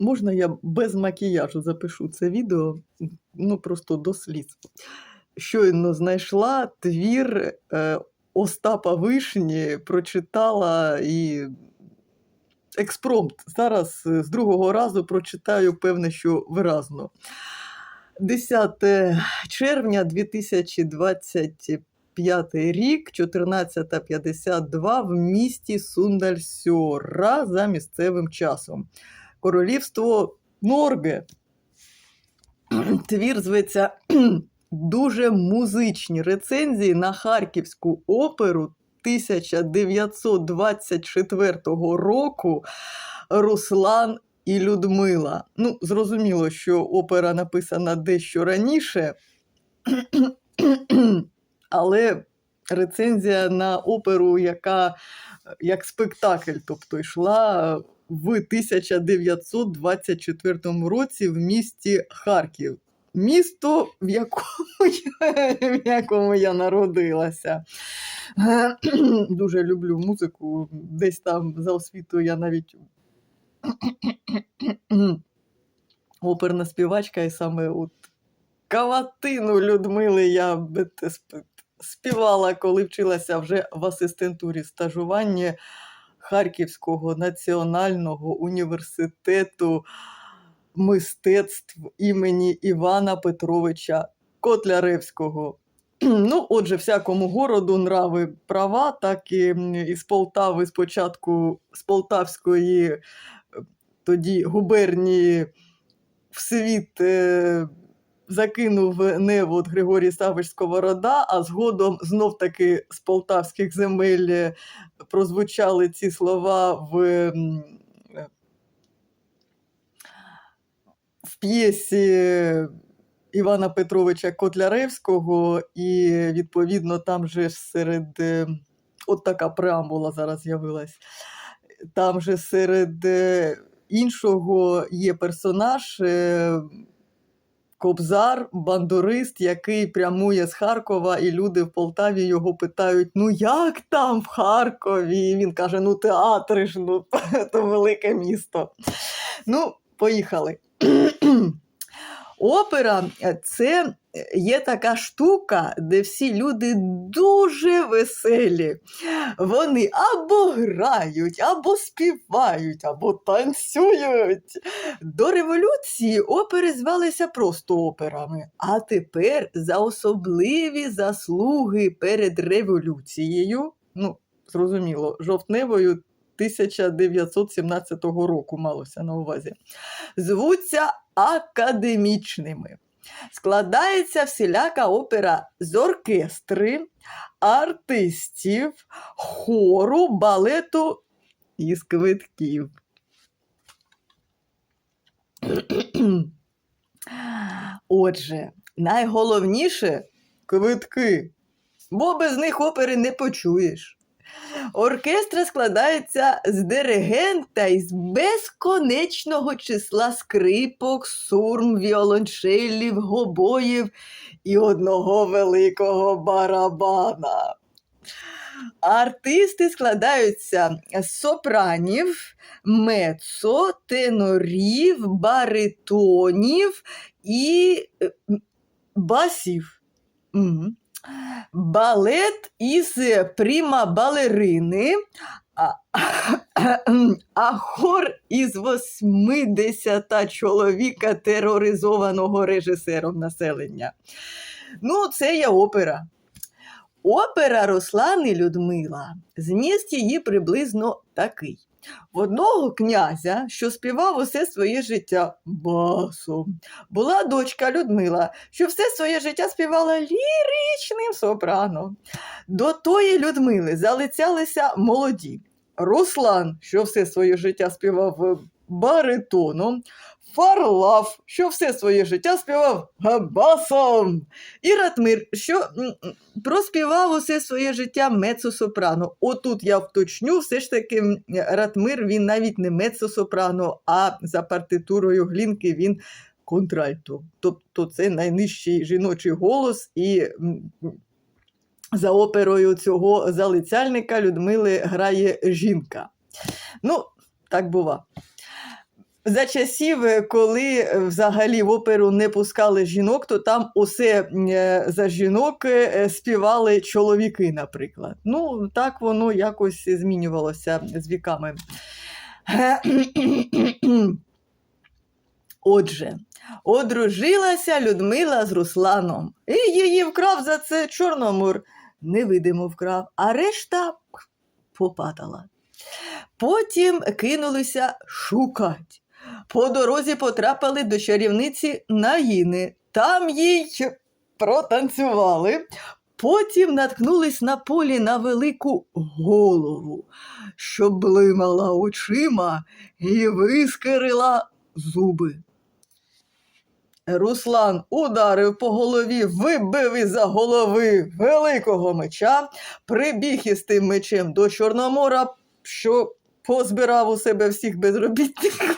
Можна я без макіяжу запишу це відео, ну просто до сліз. Щойно знайшла твір е, Остапа Вишні, прочитала і експромт. Зараз е, з другого разу прочитаю, певне, що виразно. 10 червня 2025 рік, 14.52 в місті Сундальсьора за місцевим часом. Королівство Норге. Твір зветься Дуже музичні рецензії на Харківську оперу 1924 року Руслан і Людмила. Ну, зрозуміло, що опера написана дещо раніше, але рецензія на оперу, яка як спектакль, тобто йшла в 1924 році в місті Харків. Місто, в якому я, в якому я народилася. Дуже люблю музику. Десь там за освітою я навіть оперна співачка, і саме от каватину Людмили я співала, коли вчилася вже в асистентурі стажування Харківського національного університету мистецтв імені Івана Петровича Котляревського. Ну, отже, всякому городу нрави права, так і із Полтави спочатку з Полтавської е, тоді губернії в світ е, закинув невод Григорій Савич Сковорода, а згодом знов таки з полтавських земель е, прозвучали ці слова в, е, в п'єсі Івана Петровича Котляревського, і відповідно там же серед е, от така преамбула зараз з'явилась. Там же серед е, іншого є персонаж. Кобзар, бандурист, який прямує з Харкова, і люди в Полтаві його питають: ну як там в Харкові? І він каже: ну театри ж, ну то велике місто. Ну, поїхали. Опера це є така штука, де всі люди дуже веселі. Вони або грають, або співають, або танцюють. До революції опери звалися просто операми, а тепер за особливі заслуги перед революцією, ну, зрозуміло, жовтневою 1917 року малося на увазі, звуться академічними. Складається всіляка опера з оркестри, артистів, хору, балету і квитків. Отже, найголовніше квитки, бо без них опери не почуєш. Оркестр складається з диригента із безконечного числа скрипок, сурм, віолончелів, гобоїв і одного великого барабана. Артисти складаються з сопранів, мецо, тенорів, баритонів і е, басів. Мгм. Балет із пріма балерини, а, а хор із 80 чоловіка тероризованого режисером населення. Ну, це є опера. Опера Руслан і Людмила. Зміст її приблизно такий. В одного князя, що співав усе своє життя басом, була дочка Людмила, що все своє життя співала ліричним сопрано. До тої Людмили залицялися молоді. Руслан, що все своє життя співав е, баритоном, Фарлав, що все своє життя співав басом. І Ратмир, що проспівав усе своє життя мецо-сопрано. Отут я вточню, все ж таки Ратмир він навіть не мецо-сопрано, а за партитурою Глінки він контральто. Тобто це найнижчий жіночий голос і. За оперою цього залицяльника Людмили грає жінка. Ну, так бува. За часів, е, коли е, взагалі в оперу не пускали жінок, то там усе е, за жінок співали чоловіки, наприклад. Ну, так воно якось змінювалося з віками. Отже, одружилася Людмила з Русланом, і її вкрав за це Чорномор. Невидимо вкрав, а решта попадала. Потім кинулися шукать. По дорозі потрапили до чарівниці Наїни. Там їй протанцювали. Потім наткнулись на полі на велику голову, що блимала очима і вискарила зуби. Руслан ударив по голові, вибив із-за голови великого меча, прибіг із тим мечем до Чорномора, що позбирав у себе всіх безробітників,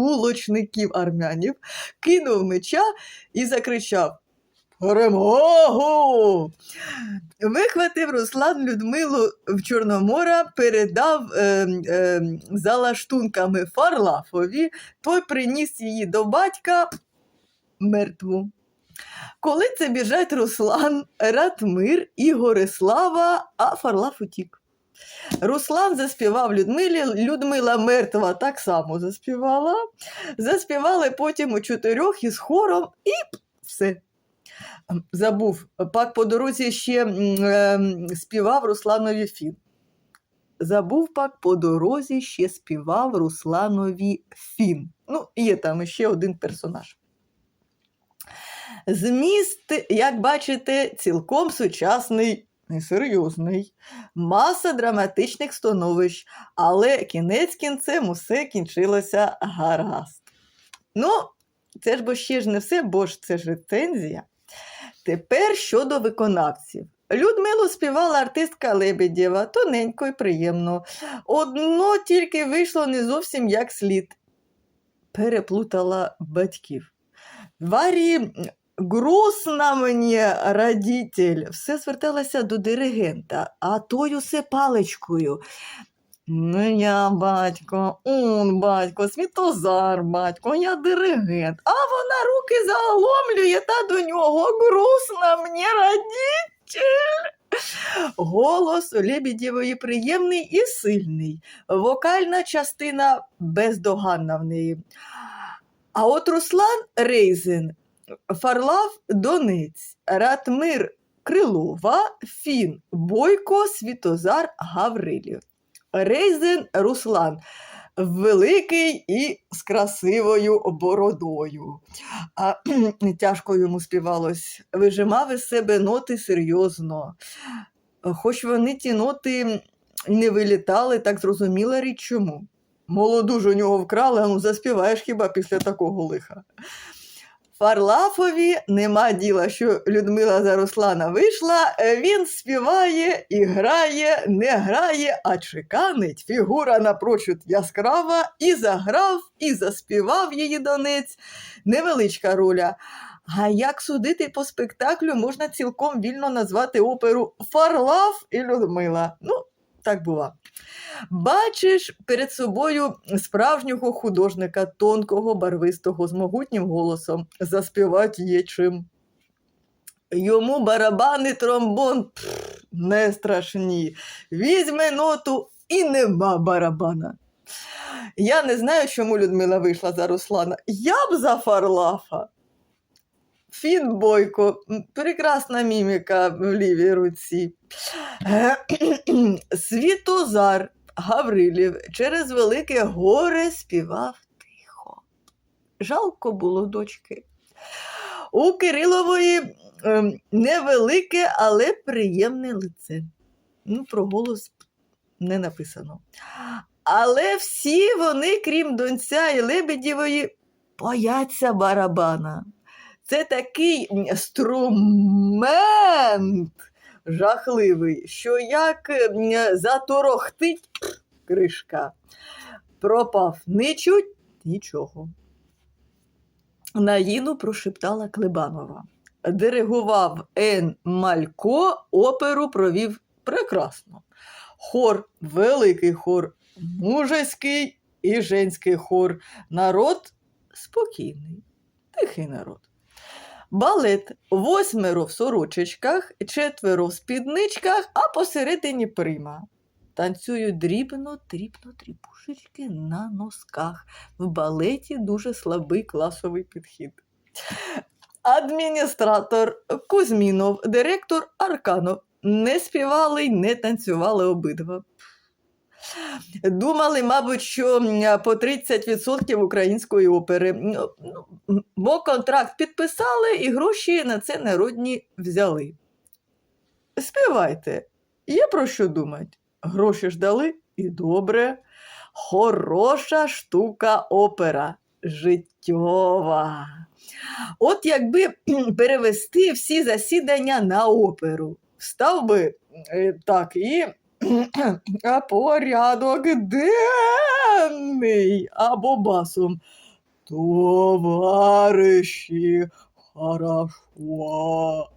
булочників армянів, кинув меча і закричав Перемогу! Вихватив Руслан Людмилу в Чорномора, передав е, е, за лаштунками Фарлафові, той приніс її до батька мертву. Коли це біжать Руслан, Ратмир і Горислава, а Фарлаф утік. Руслан заспівав Людмилі, Людмила мертва так само заспівала. Заспівали потім у чотирьох із хором і все. Забув, пак по дорозі ще ем, співав Русланові Фін. Забув пак по дорозі ще співав Русланові Фін. Ну, є там ще один персонаж. Зміст, як бачите, цілком сучасний, несерйозний, маса драматичних становищ, але кінець кінцем усе кінчилося гаразд. Ну, це ж бо ще ж не все, бо ж це ж рецензія. Тепер щодо виконавців. Людмилу співала артистка Лебедєва, тоненько і приємно. Одно тільки вийшло не зовсім як слід. Переплутала батьків. Варі грустно мені родитель. Все зверталося до диригента, а той усе паличкою. Ну, я батько, он батько, Світозар батько, я диригент. А вона руки заломлює та до нього грустно мені родитель. Голос у Лебедєвої приємний і сильний. Вокальна частина бездоганна в неї. А от Руслан Рейзен, Фарлав Донець, Ратмир Крилова, Фін Бойко, Світозар Гаврилів. Рейзен Руслан. Великий і з красивою бородою. А тяжко йому співалось. Вижимав із себе ноти серйозно. Хоч вони ті ноти не вилітали, так зрозуміла річ чому. Молоду ж у нього вкрали, а ну заспіваєш хіба після такого лиха. Фарлафові нема діла, що Людмила за Руслана вийшла, він співає і грає, не грає, а чеканить. Фігура напрочуд яскрава, і заграв, і заспівав її донець. Невеличка роля. А як судити по спектаклю, можна цілком вільно назвати оперу Фарлав і Людмила. Ну, так бува. Бачиш перед собою справжнього художника, тонкого, барвистого, з могутнім голосом. Заспівати є чим. Йому барабани, тромбон пф, не страшні. Візьме ноту і нема барабана. Я не знаю, чому Людмила вийшла за Руслана. Я б за Фарлафа. Фін Бойко, прекрасна міміка в лівій руці. Світозар Гаврилів через велике горе співав тихо. Жалко було дочки. У Кирилової ем, невелике, але приємне лице. Ну, про голос не написано. Але всі вони, крім донця і Лебедєвої, бояться барабана. Це такий інструмент жахливий, що як заторохтить кришка. Пропав не чуть нічого. Наїну прошептала Клебанова. Диригував Ен Малько, оперу провів прекрасно. Хор, великий хор, мужеський і женський хор. Народ спокійний, тихий народ. Балет восьмеро в сорочечках, четверо в спідничках, а посередині прима. Танцюють дрібно, дрібно дрібушечки на носках. В балеті дуже слабий класовий підхід. Адміністратор Кузьмінов, директор Арканов не співали й не танцювали обидва. Думали, мабуть, що по 30% української опери. Ну, Бо контракт підписали і гроші на це народні взяли. Співайте, є про що думати. Гроші ж дали і добре. Хороша штука опера, життєва. От якби перевести всі засідання на оперу, став би е, так і порядок денний або басом. Товариші, хорошо.